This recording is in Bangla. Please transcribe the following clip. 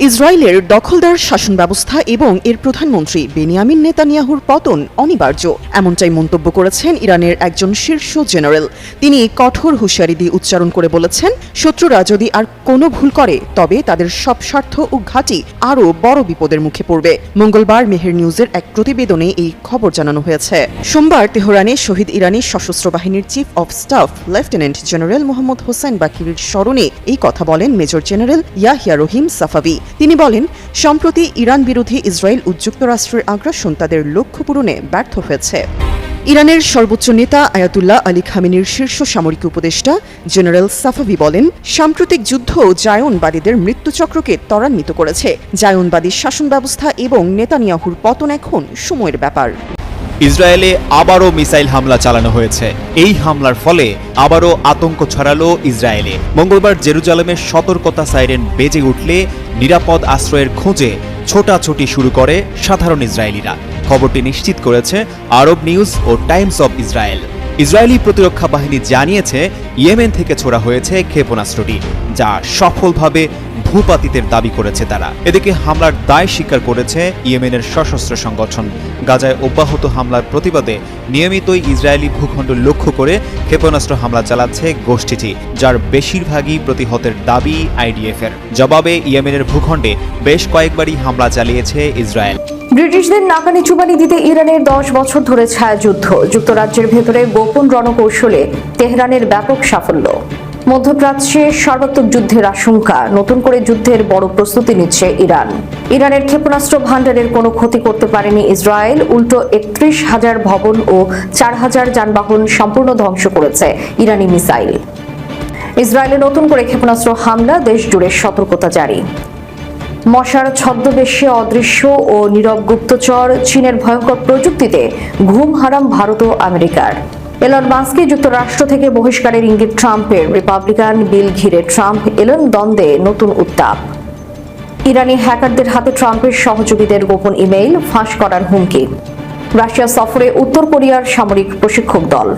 ইসরায়েলের দখলদার শাসন ব্যবস্থা এবং এর প্রধানমন্ত্রী বেনিয়ামিন নেতানিয়াহুর পতন অনিবার্য। এমনটাই মন্তব্য করেছেন ইরানের একজন শীর্ষ জেনারেল। তিনি কঠোর হুঁশিয়ারি দিয়ে উচ্চারণ করে বলেছেন, শত্রুরা যদি আর কোনো ভুল করে, তবে তাদের সব স্বার্থ ও ঘাঁটি আরও বড় বিপদের মুখে পড়বে। মঙ্গলবার মেহের নিউজের এক প্রতিবেদনে এই খবর জানানো হয়েছে। সোমবার তেহরানে শহীদ ইরানি সশস্ত্র বাহিনীর chief of staff, lieutenant general Mohammad Hossein বাকিরের স্মরণে এই কথা বলেন major general Yahya Rahim Safavi. তিনি বলেন, সম্প্রতি ইরান বিরোধী ইসরায়েল ও যুক্তরাষ্ট্রের আগ্রাসন তাদের লক্ষ্য পূরণে ব্যর্থ হয়েছে। ইরানের সর্বোচ্চ নেতা আয়াতুল্লাহ আলী খামিনির শীর্ষ সামরিক উপদেষ্টা জেনারেল সাফাভি বলেন, সাম্প্রতিক যুদ্ধ জায়নবাদীদের মৃত্যুচক্রকে ত্বরান্বিত করেছে। জায়নবাদী শাসন ব্যবস্থা এবং নেতানিয়াহুর পতন এখন সময়ের ব্যাপার। ইসরায়েলে আবারও মিসাইল হামলা চালানো হয়েছে। এই হামলার ফলে আবারও আতঙ্ক ছড়ালো ইসরায়েলে। মঙ্গলবার জেরুজালেমের সতর্কতা সাইরেন বেজে উঠলে নিরাপদ আশ্রয়ের খোঁজে ছোটাছুটি শুরু করে সাধারণ ইসরায়েলিরা। খবরটি নিশ্চিত করেছে আরব নিউজ ও টাইমস অব ইসরায়েল। ইসরায়েলি প্রতিরক্ষা বাহিনী জানিয়েছে, ইয়েমেন থেকে ছোড়া হয়েছে ক্ষেপণাস্ত্রটি, যা সফলভাবে ভূপাতিতের দাবি করেছে তারা। এদিকে হামলার দায় স্বীকার করেছে ইয়েমেনের সশস্ত্র সংগঠন। গাজায় অব্যাহত হামলার প্রতিবাদে নিয়মিতই ইসরায়েলি ভূখণ্ড লক্ষ্য করে ক্ষেপণাস্ত্র হামলা চালাচ্ছে গোষ্ঠীটি, যার বেশিরভাগই প্রতিহতের দাবি আইডিএফের। জবাবে ইয়েমেনের ভূখণ্ডে বেশ কয়েকবারই হামলা চালিয়েছে ইসরায়েল। ব্রিটিশদের নাকানি চুবানি দিতে ইরানের দশ বছর ধরে ছায়াযুদ্ধ। যুক্তরাজ্যের ভেতরে গোপন রণকৌশলে তেহরানের ব্যাপক সাফল্য। মধ্যপ্রাচ্যে সর্বাত্মক যুদ্ধের আশঙ্কা। নতুন করে যুদ্ধের বড় প্রস্তুতি নিচ্ছে ইরান। ইরানের ক্ষেপণাস্ত্র ভাণ্ডারের কোনো ক্ষতি করতে পারেনি ইসরায়েল। উল্টো একত্রিশ হাজার ভবন ও চার হাজার যানবাহন সম্পূর্ণ ধ্বংস করেছে ইরানি মিসাইল। ইসরায়েলে নতুন করে ক্ষেপণাস্ত্র হামলা। দেশ জুড়ে সতর্কতা জারি। মশার ছদ্মবেশে অদৃশ্য ও নীরব গুপ্তচর চীনের ভয়ঙ্কর প্রযুক্তিতে ঘুম হারাম ভারত ও আমেরিকার। এলন মাস্কে যুক্তরাষ্ট্র থেকে বহিষ্কারের ইঙ্গিত ট্রাম্পের। রিপাবলিকান বিল ঘিরে ট্রাম্প এলন দ্বন্দ্বে নতুন উত্তাপ। ইরানি হ্যাকারদের হাতে ট্রাম্পের সহযোগীদের গোপন ইমেইল ফাঁস করার হুমকি। রাশিয়া সফরে উত্তর কোরিয়ার সামরিক প্রশিক্ষক দল।